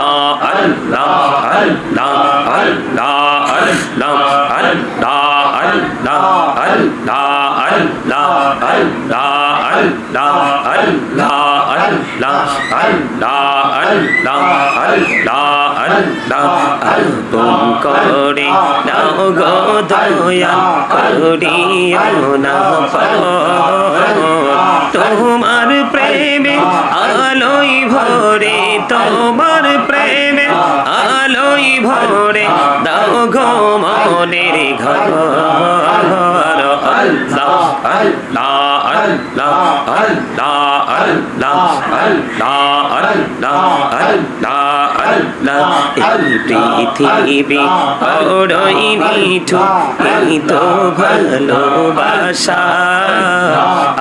Allah আল্লাহ আল্লাহ আল্লাহ আল্লাহ আল্লাহ আল্লাহ আল্লাহ আলগম করে নাও গো না তোমার প্রেমে আলোই ভরে, তোমার প্রেমে আলোই ভরে, দাও গো মনের ঘর। আল্লাহ পৃথিবী তো ভালোবাসা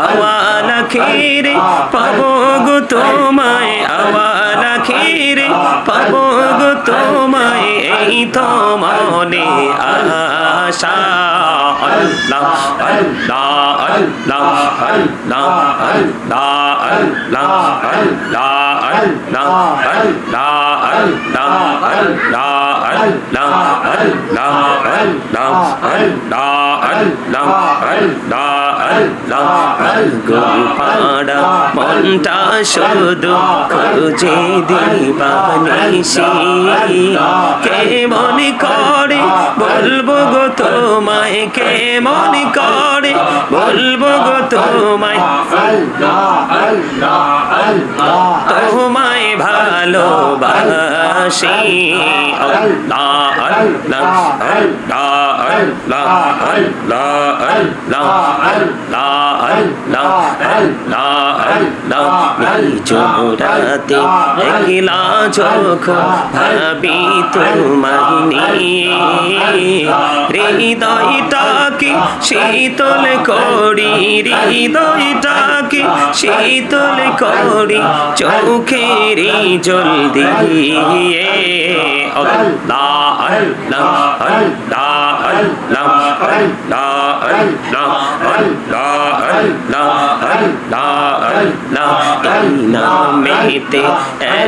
আওয়ালা খেরে পাবো গো তোমায় আওয়ালা খেরে পাবো গো তোমায় এই তো মনে আশা আল্লাহ আল্লাহ আল্লাহ আল্লাহ আল্লাহ আল্লাহ আল্লাহ আল্লাহ আল্লাহ আল্লাহ আল্লাহ আল্লাহ আল্লাহ আল্লাহ আল্লাহ আল্লাহ আল্লাহ আল্লাহ গোপাড়া মনটা শুধু খুঁজে দিবানিসি কে মনে করে বলব গো তোমায় কে মনে করে বলব গো তোমায় তোমায় ভালোবাসি আল্লাহ চোখ ভাবি তুমি নিয়ে হৃদয়টাকে শীতল করি হৃদয়টাকে শীতল করি চোখের জল দিয়ে। নামেতে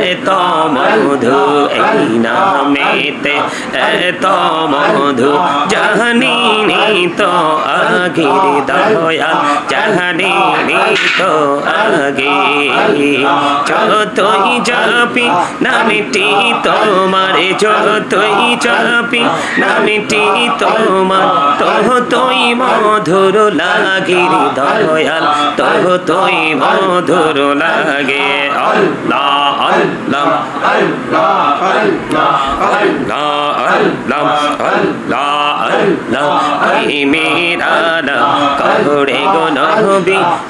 এত মধু এই নামেতে এত মধু জাহানি তো আগির দয়া জাহানি তো আগে যতই যাপি নামটি তোমার যতই চাপি নামিটি তোমার তহ তুই মধুর লাগে দয়াল তহ তুই মধুর লাগে আল্লাহ আল্লাহ আল্লাহ আল্লাহ আল্লাহ আল্লাহ আল্লাহ আল্লাহ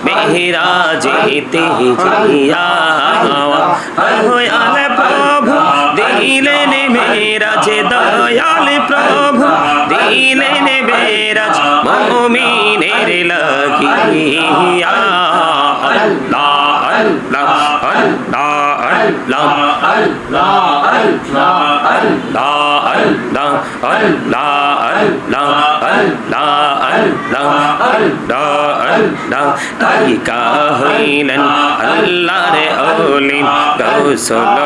মেহরা যেতে প্রভু দিলেন মেরাজ দয়াল প্রভু, দিলেন মেরাজ মমিনের লাগিয়া। আল্লাহ আল্লাহ আল্লাহ। আল্লাহ আল্লাহ আল্লাহ আল্লাহ আল্লাহ আল্লাহ গৌসল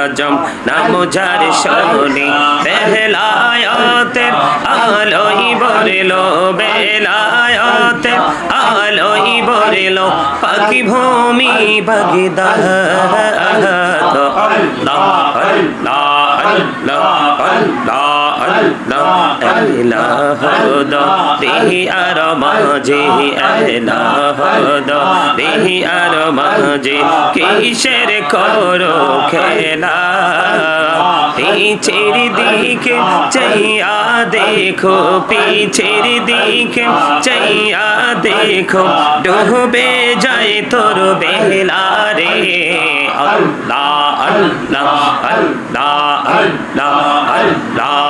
আজম নাম যার শনি বেলায়াতের আলোই বরলো বেলায়াতের আলোই বরলো, পাখি ভূমি বাগদাদ আল্লাহ আল্লাহ আল্লাহ আল্লাহ আল্লাহ এলাহ দেহি আর মাঝে কিসের করো খেলা দেখো পিছের দিকে চাইয়া দেখো ডুবে যায় তোর বেলা রে আল্লাহ আল্লাহ আল্লাহ আল্লাহ আল্লাহ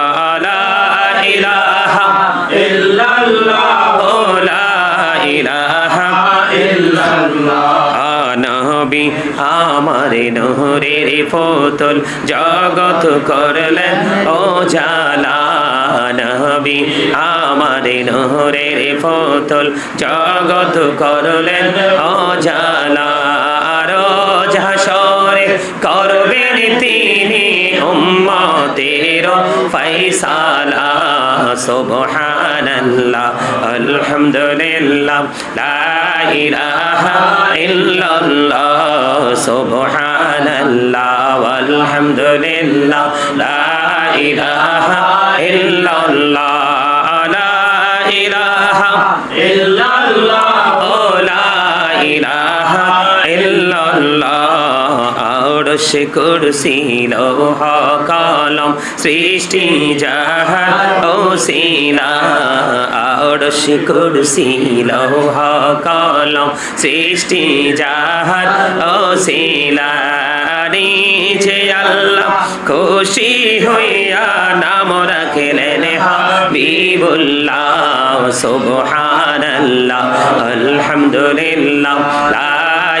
ইলাহা নহরের ফতল জগত করলেন ও জালানবি নবী নহরে নহরের ফতল জগত করলেন ও জালা রোজ করবেন তিনি উম্মতের ফৈসালা সুবহানাল্লাহ, আলহামদুলিল্লাহ, লা ইলাহা ইল্লাল্লাহ, সুবহানাল্লাহ, আলহামদুলিল্লাহ, লা ইলাহা ইল্লাল্লাহ, লা ইলাহা ইল্লাল্লাহ ও লা ইলাহা ইল্লাল্লাহ আরশ কুরসি, লৌহ, কলম, সৃষ্টি, জাহান ও শিলা আরশ কুরসি, লৌহ, কলম, সৃষ্টি, জাহান ও শিলা নিচে আল্লাহ খুশি হইয়া নাম রাখলেন হাবিবুল্লাহ, সুবহানাল্লাহ, আলহামদুলিল্লাহ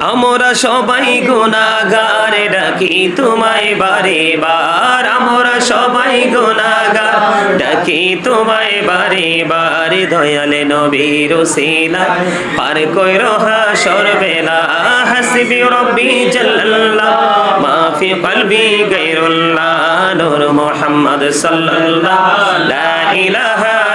আমরা সবাই গোনাগারে ডাকি তোমায় বারে বার? আমরা সবাই গোনাগার ডাকি তোমায় বারে বারে? দয়ালে নবীর শিলা পার কই রহা সরবেলা, হাসিবি রব্বি জাল্লাল্লাহ, মাফি কলবি গায়রুল্লাহ, নূর মুহাম্মদ সাল্লাল্লাহ, লা ইলাহা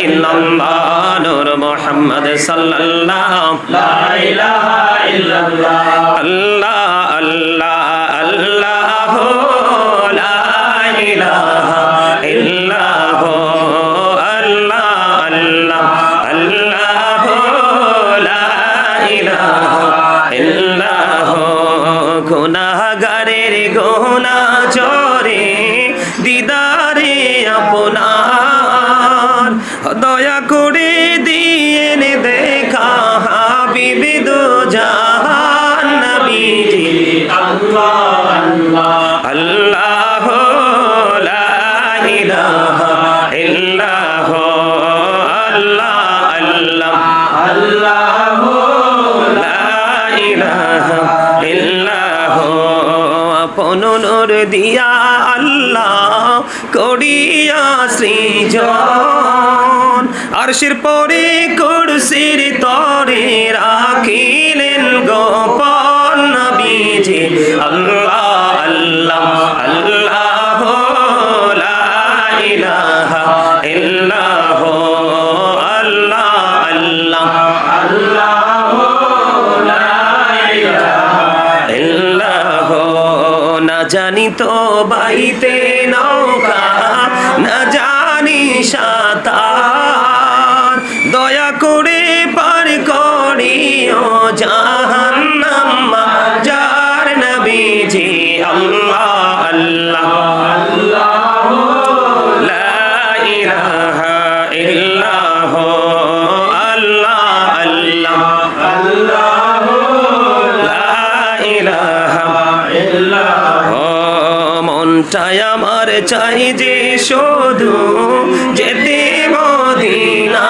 ইল্লাল্লাহ নূর মুহাম্মদ সাল্লাল্লাহ। লা ইলাহা ইল্লাল্লাহ। আল্লাহ আল্লাহ নূর দিয়া আল্লাহ করিয়া সৃজন। আরশের পরে কুরসির তরে রাখিলেন আল্লাহ আল্লাহ মনটাই আমার চাই যে শুধু যেতে মদিনায়।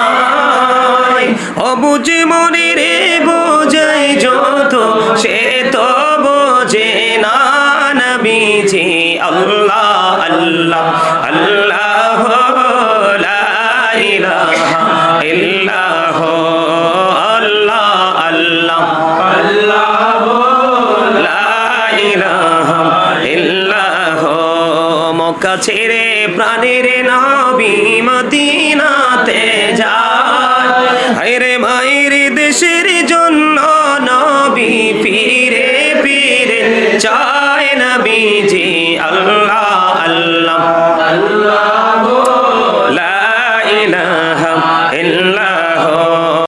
অবুজ মনে রে বোঝাই যত, সে তো বোঝে না নবীজি। আল্লাহ আল্লাহ প্রাণের নবী মদিনাতে যায়। হায়রে মায়ের দেশের জন্য নবী ফিরে ফিরে চায় নবীজি, আল্লাহ আল্লাহ।